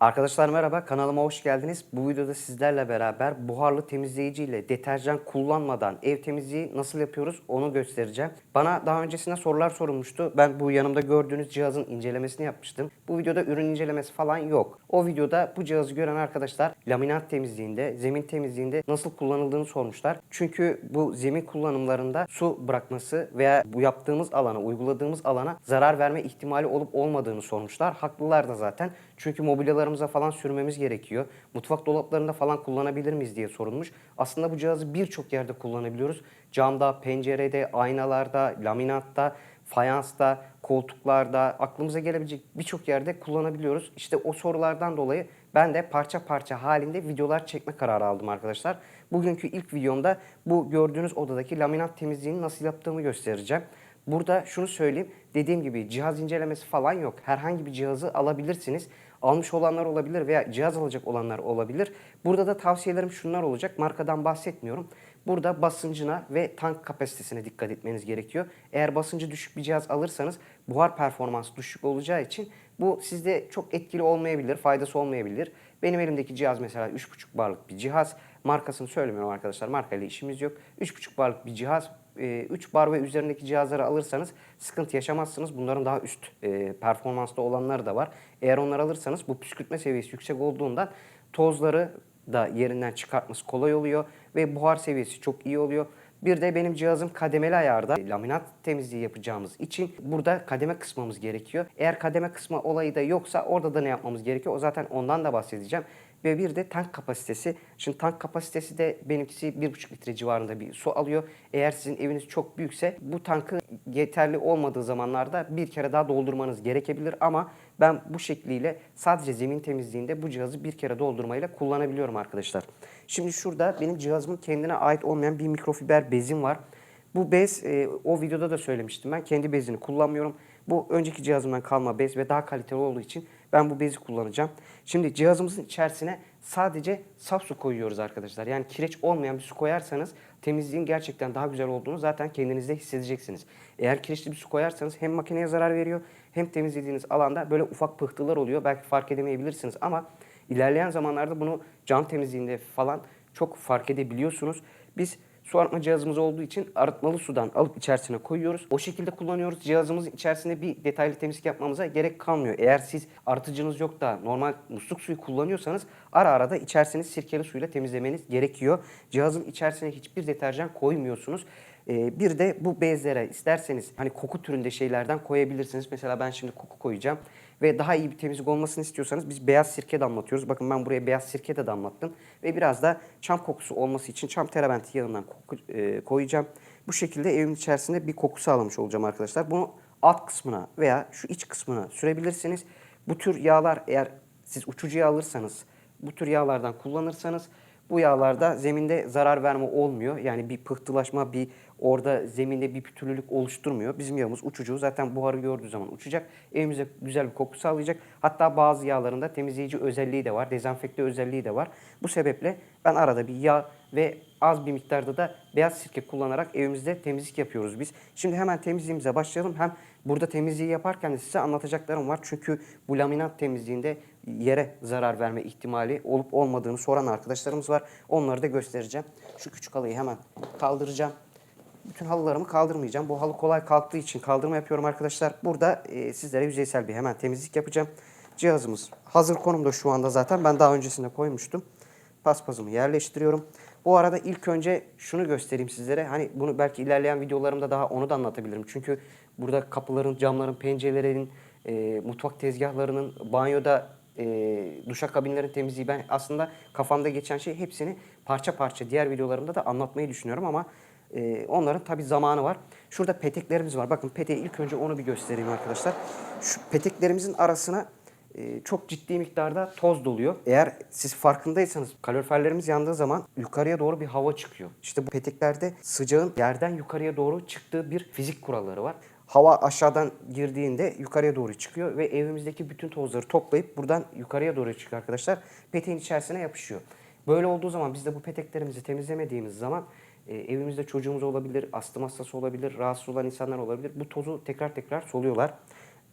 Arkadaşlar merhaba, kanalıma hoş geldiniz. Bu videoda sizlerle beraber buharlı temizleyici ile deterjan kullanmadan ev temizliği nasıl yapıyoruz onu göstereceğim. Bana daha öncesinde sorular sorulmuştu. Ben bu yanımda gördüğünüz cihazın incelemesini yapmıştım. Bu videoda ürün incelemesi falan yok. O videoda bu cihazı gören arkadaşlar laminat temizliğinde, zemin temizliğinde nasıl kullanıldığını sormuşlar. Çünkü bu zemin kullanımlarında su bırakması veya bu yaptığımız alana, uyguladığımız alana zarar verme ihtimali olup olmadığını sormuşlar. Haklılar da zaten. Çünkü mobilyalarımıza falan sürmemiz gerekiyor. Mutfak dolaplarında falan kullanabilir miyiz diye sorulmuş. Aslında bu cihazı birçok yerde kullanabiliyoruz. Camda, pencerede, aynalarda, laminatta, fayansta, koltuklarda, aklımıza gelebilecek birçok yerde kullanabiliyoruz. İşte o sorulardan dolayı ben de parça parça halinde videolar çekme kararı aldım arkadaşlar. Bugünkü ilk videomda bu gördüğünüz odadaki laminat temizliğini nasıl yaptığımı göstereceğim. Burada şunu söyleyeyim. Dediğim gibi cihaz incelemesi falan yok. Herhangi bir cihazı alabilirsiniz. Almış olanlar olabilir veya cihaz alacak olanlar olabilir. Burada da tavsiyelerim şunlar olacak. Markadan bahsetmiyorum. Burada basıncına ve tank kapasitesine dikkat etmeniz gerekiyor. Eğer basıncı düşük bir cihaz alırsanız buhar performansı düşük olacağı için bu sizde çok etkili olmayabilir, faydası olmayabilir. Benim elimdeki cihaz mesela 3.5 barlık bir cihaz. Markasını söylemiyorum arkadaşlar. Markayla işimiz yok. 3.5 barlık bir cihaz. 3 bar ve üzerindeki cihazları alırsanız sıkıntı yaşamazsınız. Bunların daha üst e, performanslı olanları da var. Eğer onları alırsanız bu püskürtme seviyesi yüksek olduğundan tozları da yerinden çıkartması kolay oluyor ve buhar seviyesi çok iyi oluyor. Bir de benim cihazım kademeli ayarda. Laminat temizliği yapacağımız için burada kademe kısmamız gerekiyor. Eğer kademe kısmı olayı da yoksa orada da ne yapmamız gerekiyor? O zaten ondan da bahsedeceğim. Ve bir de tank kapasitesi. Şimdi tank kapasitesi de benimkisi 1,5 litre civarında bir su alıyor. Eğer sizin eviniz çok büyükse bu tankı yeterli olmadığı zamanlarda bir kere daha doldurmanız gerekebilir. Ama ben bu şekliyle sadece zemin temizliğinde bu cihazı bir kere doldurmayla kullanabiliyorum arkadaşlar. Şimdi şurada benim cihazımın kendine ait olmayan bir mikrofiber bezim var. Bu bez e, o videoda da söylemiştim ben kendi bezini kullanmıyorum. Bu önceki cihazımdan kalma bez ve daha kaliteli olduğu için ben bu bezi kullanacağım. Şimdi cihazımızın içerisine sadece saf su koyuyoruz arkadaşlar. Yani kireç olmayan bir su koyarsanız temizliğin gerçekten daha güzel olduğunu zaten kendinizde hissedeceksiniz. Eğer kireçli bir su koyarsanız hem makineye zarar veriyor hem temizlediğiniz alanda böyle ufak pıhtılar oluyor. Belki fark edemeyebilirsiniz ama ilerleyen zamanlarda bunu cam temizliğinde falan çok fark edebiliyorsunuz. Biz su arıtma cihazımız olduğu için arıtmalı sudan alıp içerisine koyuyoruz. O şekilde kullanıyoruz. Cihazımızın içerisinde bir detaylı temizlik yapmamıza gerek kalmıyor. Eğer siz arıtıcınız yok da normal musluk suyu kullanıyorsanız ara ara da içerisini sirkeli suyla temizlemeniz gerekiyor. Cihazın içerisine hiçbir deterjan koymuyorsunuz. Ee, bir de bu bezlere isterseniz hani koku türünde şeylerden koyabilirsiniz. Mesela ben şimdi koku koyacağım ve daha iyi bir temizlik olmasını istiyorsanız biz beyaz sirke damlatıyoruz. Bakın ben buraya beyaz sirke de damlattım ve biraz da çam kokusu olması için çam terebenti yağından koku, e, koyacağım. Bu şekilde evin içerisinde bir koku sağlamış olacağım arkadaşlar. Bunu alt kısmına veya şu iç kısmına sürebilirsiniz. Bu tür yağlar eğer siz uçucu yağ alırsanız bu tür yağlardan kullanırsanız bu yağlarda zeminde zarar verme olmuyor. Yani bir pıhtılaşma, bir orada zeminde bir pütürlülük oluşturmuyor. Bizim yağımız uçucu. Zaten buharı gördüğü zaman uçacak. Evimize güzel bir koku sağlayacak. Hatta bazı yağlarında temizleyici özelliği de var. Dezenfekte özelliği de var. Bu sebeple ben arada bir yağ ve az bir miktarda da beyaz sirke kullanarak evimizde temizlik yapıyoruz biz. Şimdi hemen temizliğimize başlayalım. Hem burada temizliği yaparken de size anlatacaklarım var. Çünkü bu laminat temizliğinde yere zarar verme ihtimali olup olmadığını soran arkadaşlarımız var. Onları da göstereceğim. Şu küçük halıyı hemen kaldıracağım. Bütün halılarımı kaldırmayacağım. Bu halı kolay kalktığı için kaldırma yapıyorum arkadaşlar. Burada e, sizlere yüzeysel bir hemen temizlik yapacağım. Cihazımız hazır konumda şu anda zaten. Ben daha öncesinde koymuştum. Paspasımı yerleştiriyorum. Bu arada ilk önce şunu göstereyim sizlere. Hani bunu belki ilerleyen videolarımda daha onu da anlatabilirim. Çünkü burada kapıların, camların, pencerelerin, e, mutfak tezgahlarının, banyoda e, duşakabinlerin temizliği ben aslında kafamda geçen şey hepsini parça parça diğer videolarımda da anlatmayı düşünüyorum ama e, onların tabi zamanı var. Şurada peteklerimiz var. Bakın peteği ilk önce onu bir göstereyim arkadaşlar. Şu peteklerimizin arasına e, çok ciddi miktarda toz doluyor. Eğer siz farkındaysanız kaloriferlerimiz yandığı zaman yukarıya doğru bir hava çıkıyor. İşte bu peteklerde sıcağın yerden yukarıya doğru çıktığı bir fizik kuralları var. Hava aşağıdan girdiğinde yukarıya doğru çıkıyor ve evimizdeki bütün tozları toplayıp buradan yukarıya doğru çıkıyor arkadaşlar. Peteğin içerisine yapışıyor. Böyle olduğu zaman biz de bu peteklerimizi temizlemediğimiz zaman e, evimizde çocuğumuz olabilir, astım hastası olabilir, rahatsız olan insanlar olabilir. Bu tozu tekrar tekrar soluyorlar.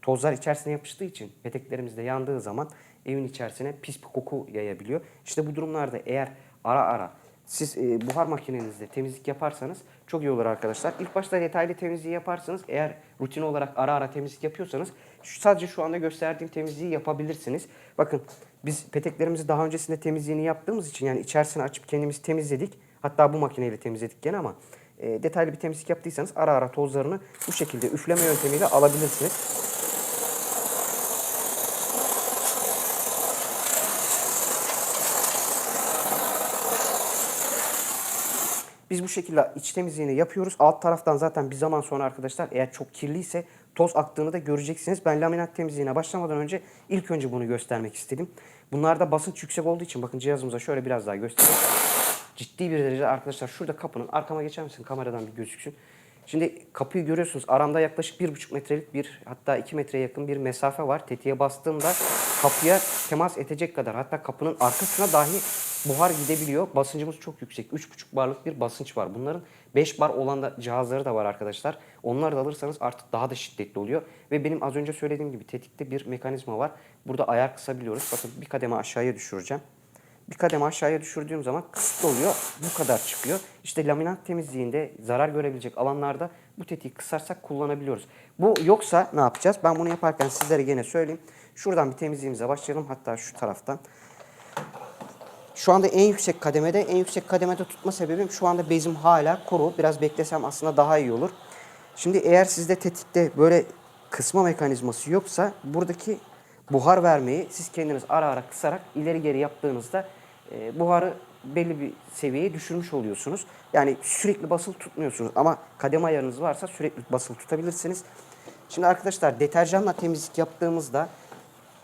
Tozlar içerisine yapıştığı için peteklerimizde yandığı zaman evin içerisine pis bir koku yayabiliyor. İşte bu durumlarda eğer ara ara siz e, buhar makinenizde temizlik yaparsanız çok iyi olur arkadaşlar. İlk başta detaylı temizliği yaparsınız. Eğer rutin olarak ara ara temizlik yapıyorsanız şu, sadece şu anda gösterdiğim temizliği yapabilirsiniz. Bakın biz peteklerimizi daha öncesinde temizliğini yaptığımız için yani içerisini açıp kendimiz temizledik. Hatta bu makineyle temizledik gene ama e, detaylı bir temizlik yaptıysanız ara ara tozlarını bu şekilde üfleme yöntemiyle alabilirsiniz. Biz bu şekilde iç temizliğini yapıyoruz. Alt taraftan zaten bir zaman sonra arkadaşlar eğer çok kirliyse toz aktığını da göreceksiniz. Ben laminat temizliğine başlamadan önce ilk önce bunu göstermek istedim. Bunlarda basınç yüksek olduğu için bakın cihazımıza şöyle biraz daha göstereyim. Ciddi bir derecede arkadaşlar şurada kapının arkama geçer misin kameradan bir gözüksün. Şimdi kapıyı görüyorsunuz. Aramda yaklaşık bir buçuk metrelik bir hatta iki metreye yakın bir mesafe var. Tetiğe bastığımda kapıya temas edecek kadar hatta kapının arkasına dahi buhar gidebiliyor. Basıncımız çok yüksek. 3,5 barlık bir basınç var. Bunların 5 bar olan da cihazları da var arkadaşlar. Onları da alırsanız artık daha da şiddetli oluyor. Ve benim az önce söylediğim gibi tetikte bir mekanizma var. Burada ayar kısabiliyoruz. Bakın bir kademe aşağıya düşüreceğim. Bir kademe aşağıya düşürdüğüm zaman kısıtlı oluyor. Bu kadar çıkıyor. İşte laminat temizliğinde zarar görebilecek alanlarda bu tetiği kısarsak kullanabiliyoruz. Bu yoksa ne yapacağız? Ben bunu yaparken sizlere gene söyleyeyim. Şuradan bir temizliğimize başlayalım. Hatta şu taraftan. Şu anda en yüksek kademede, en yüksek kademede tutma sebebim şu anda bezim hala kuru. Biraz beklesem aslında daha iyi olur. Şimdi eğer sizde tetikte böyle kısma mekanizması yoksa buradaki buhar vermeyi siz kendiniz ara ara kısarak ileri geri yaptığınızda e, buharı belli bir seviyeye düşürmüş oluyorsunuz. Yani sürekli basılı tutmuyorsunuz ama kademe ayarınız varsa sürekli basılı tutabilirsiniz. Şimdi arkadaşlar deterjanla temizlik yaptığımızda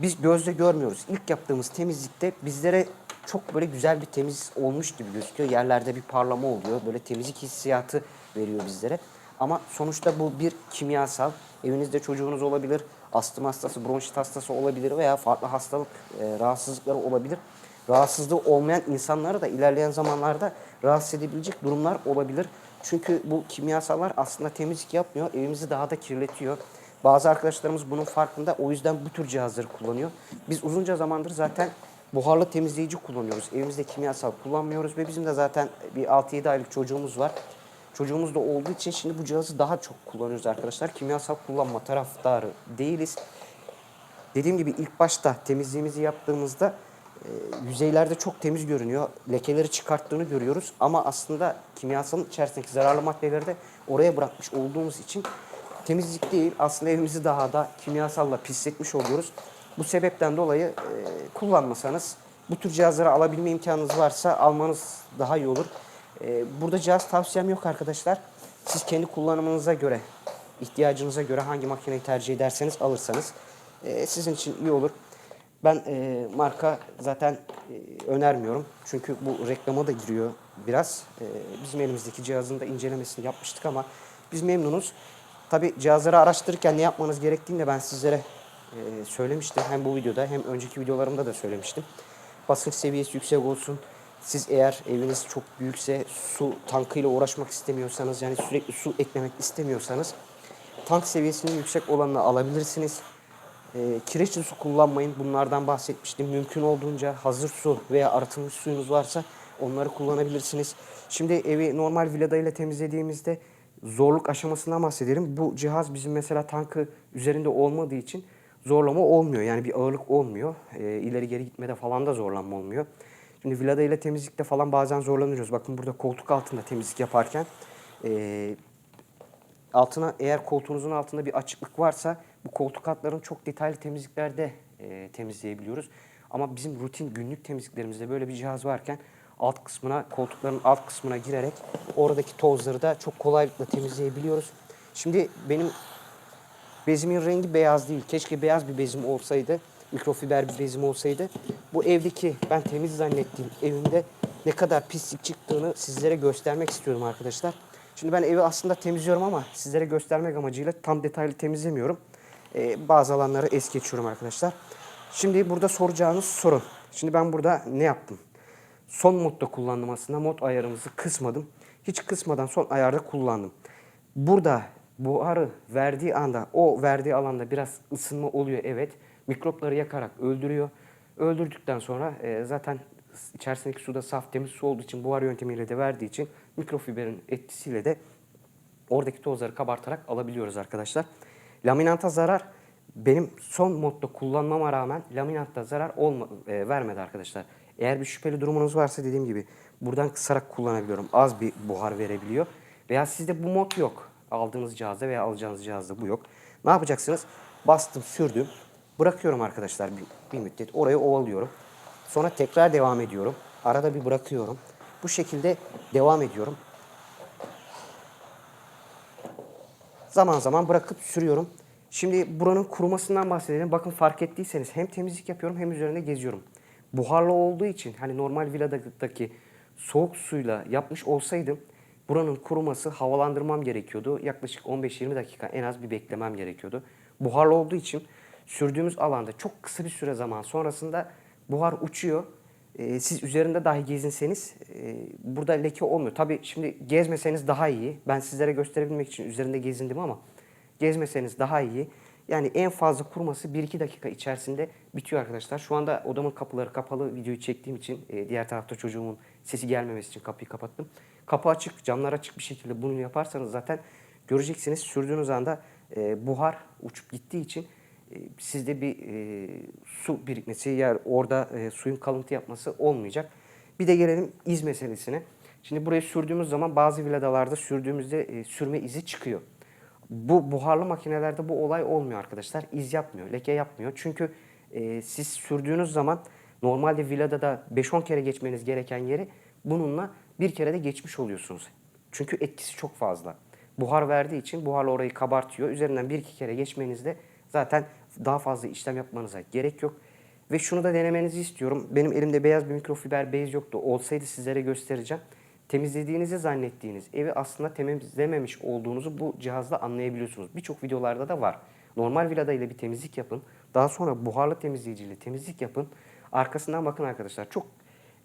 biz gözle görmüyoruz. İlk yaptığımız temizlikte bizlere çok böyle güzel bir temiz olmuş gibi gözüküyor. Yerlerde bir parlama oluyor. Böyle temizlik hissiyatı veriyor bizlere. Ama sonuçta bu bir kimyasal. Evinizde çocuğunuz olabilir, astım hastası, bronşit hastası olabilir veya farklı hastalık e, rahatsızlıkları olabilir. Rahatsızlığı olmayan insanları da ilerleyen zamanlarda rahatsız edebilecek durumlar olabilir. Çünkü bu kimyasallar aslında temizlik yapmıyor, evimizi daha da kirletiyor. Bazı arkadaşlarımız bunun farkında. O yüzden bu tür cihazları kullanıyor. Biz uzunca zamandır zaten buharlı temizleyici kullanıyoruz. Evimizde kimyasal kullanmıyoruz ve bizim de zaten bir 6-7 aylık çocuğumuz var. Çocuğumuz da olduğu için şimdi bu cihazı daha çok kullanıyoruz arkadaşlar. Kimyasal kullanma taraftarı değiliz. Dediğim gibi ilk başta temizliğimizi yaptığımızda e, yüzeylerde çok temiz görünüyor. Lekeleri çıkarttığını görüyoruz ama aslında kimyasalın içerisindeki zararlı maddeleri de oraya bırakmış olduğumuz için temizlik değil aslında evimizi daha da kimyasalla pisletmiş oluyoruz. Bu sebepten dolayı e, kullanmasanız bu tür cihazları alabilme imkanınız varsa almanız daha iyi olur. E, burada cihaz tavsiyem yok arkadaşlar. Siz kendi kullanımınıza göre, ihtiyacınıza göre hangi makineyi tercih ederseniz alırsanız e, sizin için iyi olur. Ben e, marka zaten önermiyorum. Çünkü bu reklama da giriyor biraz. Bizim elimizdeki cihazın da incelemesini yapmıştık ama biz memnunuz. Tabi cihazları araştırırken ne yapmanız gerektiğini de ben sizlere söylemiştim. Hem bu videoda hem önceki videolarımda da söylemiştim. Basınç seviyesi yüksek olsun. Siz eğer eviniz çok büyükse su tankıyla uğraşmak istemiyorsanız yani sürekli su eklemek istemiyorsanız tank seviyesinin yüksek olanını alabilirsiniz. E, kireçli su kullanmayın. Bunlardan bahsetmiştim. Mümkün olduğunca hazır su veya arıtılmış suyunuz varsa onları kullanabilirsiniz. Şimdi evi normal vilada ile temizlediğimizde zorluk aşamasından bahsedelim. Bu cihaz bizim mesela tankı üzerinde olmadığı için zorlama olmuyor. Yani bir ağırlık olmuyor. E, ileri geri gitmede falan da zorlanma olmuyor. Şimdi vilada ile temizlikte falan bazen zorlanıyoruz. Bakın burada koltuk altında temizlik yaparken e, altına eğer koltuğunuzun altında bir açıklık varsa bu koltuk altlarını çok detaylı temizliklerde e, temizleyebiliyoruz. Ama bizim rutin günlük temizliklerimizde böyle bir cihaz varken alt kısmına koltukların alt kısmına girerek oradaki tozları da çok kolaylıkla temizleyebiliyoruz. Şimdi benim bezimin rengi beyaz değil. Keşke beyaz bir bezim olsaydı. Mikrofiber bezim olsaydı. Bu evdeki ben temiz zannettiğim evimde ne kadar pislik çıktığını sizlere göstermek istiyorum arkadaşlar. Şimdi ben evi aslında temizliyorum ama sizlere göstermek amacıyla tam detaylı temizlemiyorum. Ee, bazı alanları es geçiyorum arkadaşlar. Şimdi burada soracağınız soru. Şimdi ben burada ne yaptım? Son modda kullandım aslında. Mod ayarımızı kısmadım. Hiç kısmadan son ayarda kullandım. Burada buharı verdiği anda o verdiği alanda biraz ısınma oluyor evet. Mikropları yakarak öldürüyor. Öldürdükten sonra e, zaten içerisindeki suda saf temiz su olduğu için buhar yöntemiyle de verdiği için mikrofiberin etkisiyle de oradaki tozları kabartarak alabiliyoruz arkadaşlar. Laminanta zarar benim son modda kullanmama rağmen laminatta zarar olma, e, vermedi arkadaşlar. Eğer bir şüpheli durumunuz varsa dediğim gibi buradan kısarak kullanabiliyorum. Az bir buhar verebiliyor. Veya sizde bu mod yok. Aldığınız cihazda veya alacağınız cihazda bu yok. Ne yapacaksınız? Bastım, sürdüm. Bırakıyorum arkadaşlar bir, bir müddet. Orayı ovalıyorum. Sonra tekrar devam ediyorum. Arada bir bırakıyorum. Bu şekilde devam ediyorum. Zaman zaman bırakıp sürüyorum. Şimdi buranın kurumasından bahsedelim. Bakın fark ettiyseniz hem temizlik yapıyorum hem üzerinde geziyorum. Buharlı olduğu için hani normal villadaki soğuk suyla yapmış olsaydım buranın kuruması havalandırmam gerekiyordu. Yaklaşık 15-20 dakika en az bir beklemem gerekiyordu. Buharlı olduğu için sürdüğümüz alanda çok kısa bir süre zaman sonrasında buhar uçuyor. Ee, siz üzerinde dahi gezinseniz e, burada leke olmuyor. Tabii şimdi gezmeseniz daha iyi. Ben sizlere gösterebilmek için üzerinde gezindim ama gezmeseniz daha iyi. Yani en fazla kuruması 1-2 dakika içerisinde bitiyor arkadaşlar. Şu anda odamın kapıları kapalı videoyu çektiğim için e, diğer tarafta çocuğumun sesi gelmemesi için kapıyı kapattım. Kapı açık, camlar açık bir şekilde bunu yaparsanız zaten göreceksiniz sürdüğünüz anda e, buhar uçup gittiği için sizde bir e, su birikmesi yer orada e, suyun kalıntı yapması olmayacak. Bir de gelelim iz meselesine. Şimdi burayı sürdüğümüz zaman bazı villalarda sürdüğümüzde e, sürme izi çıkıyor. Bu buharlı makinelerde bu olay olmuyor arkadaşlar. İz yapmıyor, leke yapmıyor. Çünkü e, siz sürdüğünüz zaman normalde villada da 5-10 kere geçmeniz gereken yeri bununla bir kere de geçmiş oluyorsunuz. Çünkü etkisi çok fazla. Buhar verdiği için buharla orayı kabartıyor. Üzerinden bir iki kere geçmenizde zaten daha fazla işlem yapmanıza gerek yok. Ve şunu da denemenizi istiyorum. Benim elimde beyaz bir mikrofiber bez yoktu. Olsaydı sizlere göstereceğim. Temizlediğinizi zannettiğiniz evi aslında temizlememiş olduğunuzu bu cihazla anlayabiliyorsunuz. Birçok videolarda da var. Normal villada ile bir temizlik yapın. Daha sonra buharlı temizleyiciyle temizlik yapın. Arkasından bakın arkadaşlar çok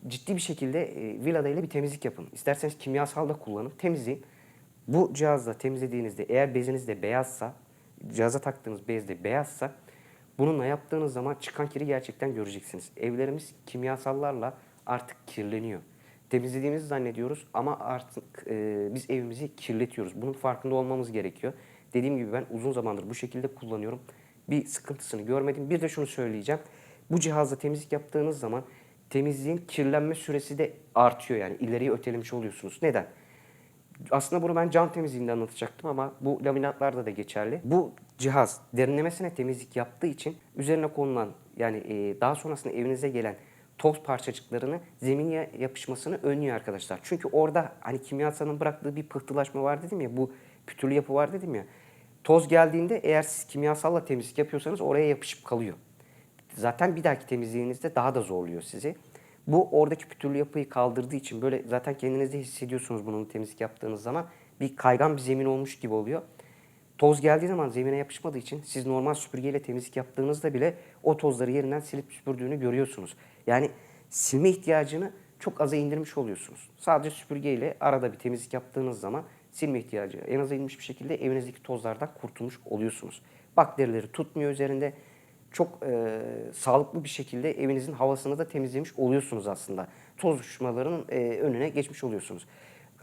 ciddi bir şekilde e, villada ile bir temizlik yapın. İsterseniz kimyasal da kullanın, temizleyin. Bu cihazla temizlediğinizde eğer beziniz de beyazsa, cihaza taktığınız bez de beyazsa bununla yaptığınız zaman çıkan kiri gerçekten göreceksiniz. Evlerimiz kimyasallarla artık kirleniyor. Temizlediğimizi zannediyoruz ama artık e, biz evimizi kirletiyoruz. Bunun farkında olmamız gerekiyor. Dediğim gibi ben uzun zamandır bu şekilde kullanıyorum. Bir sıkıntısını görmedim. Bir de şunu söyleyeceğim. Bu cihazla temizlik yaptığınız zaman temizliğin kirlenme süresi de artıyor yani ileriye ötelemiş oluyorsunuz. Neden? Aslında bunu ben cam temizliğinde anlatacaktım ama bu laminatlarda da geçerli. Bu cihaz derinlemesine temizlik yaptığı için üzerine konulan yani e, daha sonrasında evinize gelen toz parçacıklarını zemine yapışmasını önlüyor arkadaşlar. Çünkü orada hani kimyasalın bıraktığı bir pıhtılaşma var dedim ya bu pütürlü yapı var dedim ya. Toz geldiğinde eğer siz kimyasalla temizlik yapıyorsanız oraya yapışıp kalıyor. Zaten bir dahaki temizliğinizde daha da zorluyor sizi. Bu oradaki pütürlü yapıyı kaldırdığı için böyle zaten kendinizde hissediyorsunuz bunun temizlik yaptığınız zaman. Bir kaygan bir zemin olmuş gibi oluyor. Toz geldiği zaman zemine yapışmadığı için siz normal süpürgeyle temizlik yaptığınızda bile o tozları yerinden silip süpürdüğünü görüyorsunuz. Yani silme ihtiyacını çok aza indirmiş oluyorsunuz. Sadece süpürgeyle arada bir temizlik yaptığınız zaman silme ihtiyacı en aza inmiş bir şekilde evinizdeki tozlardan kurtulmuş oluyorsunuz. Bakterileri tutmuyor üzerinde. Çok e, sağlıklı bir şekilde evinizin havasını da temizlemiş oluyorsunuz aslında. Toz uçuşmalarının e, önüne geçmiş oluyorsunuz.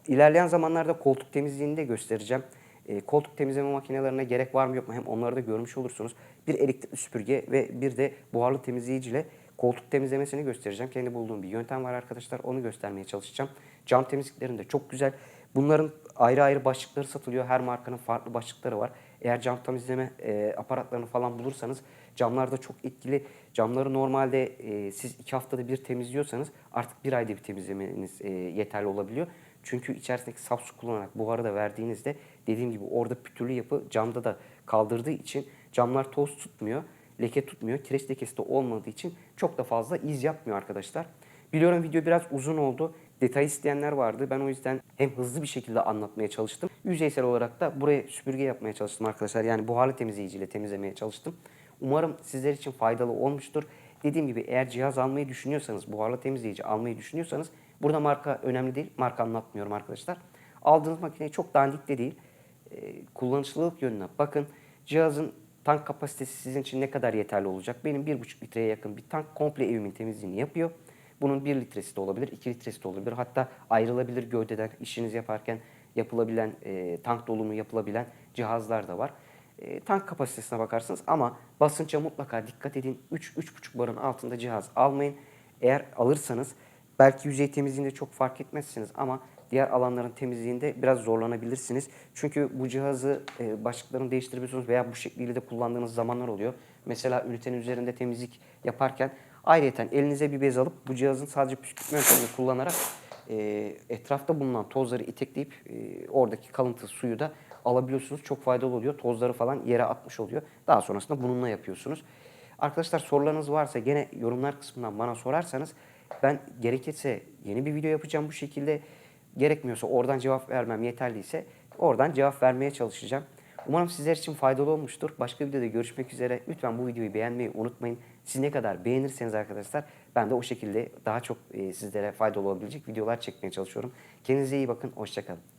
İlerleyen zamanlarda koltuk temizliğini de göstereceğim. E, koltuk temizleme makinelerine gerek var mı yok mu hem onları da görmüş olursunuz. Bir elektrikli süpürge ve bir de buharlı temizleyiciyle koltuk temizlemesini göstereceğim. Kendi bulduğum bir yöntem var arkadaşlar. Onu göstermeye çalışacağım. Cam temizliklerinde çok güzel. Bunların ayrı ayrı başlıkları satılıyor. Her markanın farklı başlıkları var. Eğer cam temizleme e, aparatlarını falan bulursanız camlar da çok etkili. Camları normalde e, siz iki haftada bir temizliyorsanız artık bir ayda bir temizlemeniz e, yeterli olabiliyor. Çünkü içerisindeki saf su kullanarak buharı da verdiğinizde dediğim gibi orada pütürlü yapı camda da kaldırdığı için camlar toz tutmuyor, leke tutmuyor. Kireç lekesi de olmadığı için çok da fazla iz yapmıyor arkadaşlar. Biliyorum video biraz uzun oldu. Detay isteyenler vardı. Ben o yüzden hem hızlı bir şekilde anlatmaya çalıştım. Yüzeysel olarak da buraya süpürge yapmaya çalıştım arkadaşlar. Yani buharlı temizleyiciyle temizlemeye çalıştım. Umarım sizler için faydalı olmuştur. Dediğim gibi eğer cihaz almayı düşünüyorsanız, buharlı temizleyici almayı düşünüyorsanız burada marka önemli değil. Marka anlatmıyorum arkadaşlar. Aldığınız makine çok dandik de değil. Ee, kullanışlılık yönüne bakın. Cihazın Tank kapasitesi sizin için ne kadar yeterli olacak? Benim 1,5 litreye yakın bir tank komple evimin temizliğini yapıyor. Bunun 1 litresi de olabilir, 2 litresi de olabilir. Hatta ayrılabilir gövdeden işiniz yaparken yapılabilen, e, tank dolumu yapılabilen cihazlar da var. E, tank kapasitesine bakarsınız ama basınca mutlaka dikkat edin. 3-3,5 barın altında cihaz almayın. Eğer alırsanız belki yüzey temizliğinde çok fark etmezsiniz ama diğer alanların temizliğinde biraz zorlanabilirsiniz. Çünkü bu cihazı e, başlıklarını değiştirebiliyorsunuz veya bu şekliyle de kullandığınız zamanlar oluyor. Mesela ünitenin üzerinde temizlik yaparken ayrıyeten elinize bir bez alıp bu cihazın sadece püskürtme yöntemini kullanarak e, etrafta bulunan tozları itekleyip oradaki kalıntı suyu da alabiliyorsunuz. Çok faydalı oluyor. Tozları falan yere atmış oluyor. Daha sonrasında bununla yapıyorsunuz. Arkadaşlar sorularınız varsa gene yorumlar kısmından bana sorarsanız ben gerekirse yeni bir video yapacağım bu şekilde. Gerekmiyorsa oradan cevap vermem yeterliyse oradan cevap vermeye çalışacağım. Umarım sizler için faydalı olmuştur. Başka videoda görüşmek üzere. Lütfen bu videoyu beğenmeyi unutmayın. Siz ne kadar beğenirseniz arkadaşlar ben de o şekilde daha çok e, sizlere faydalı olabilecek videolar çekmeye çalışıyorum. Kendinize iyi bakın. Hoşçakalın.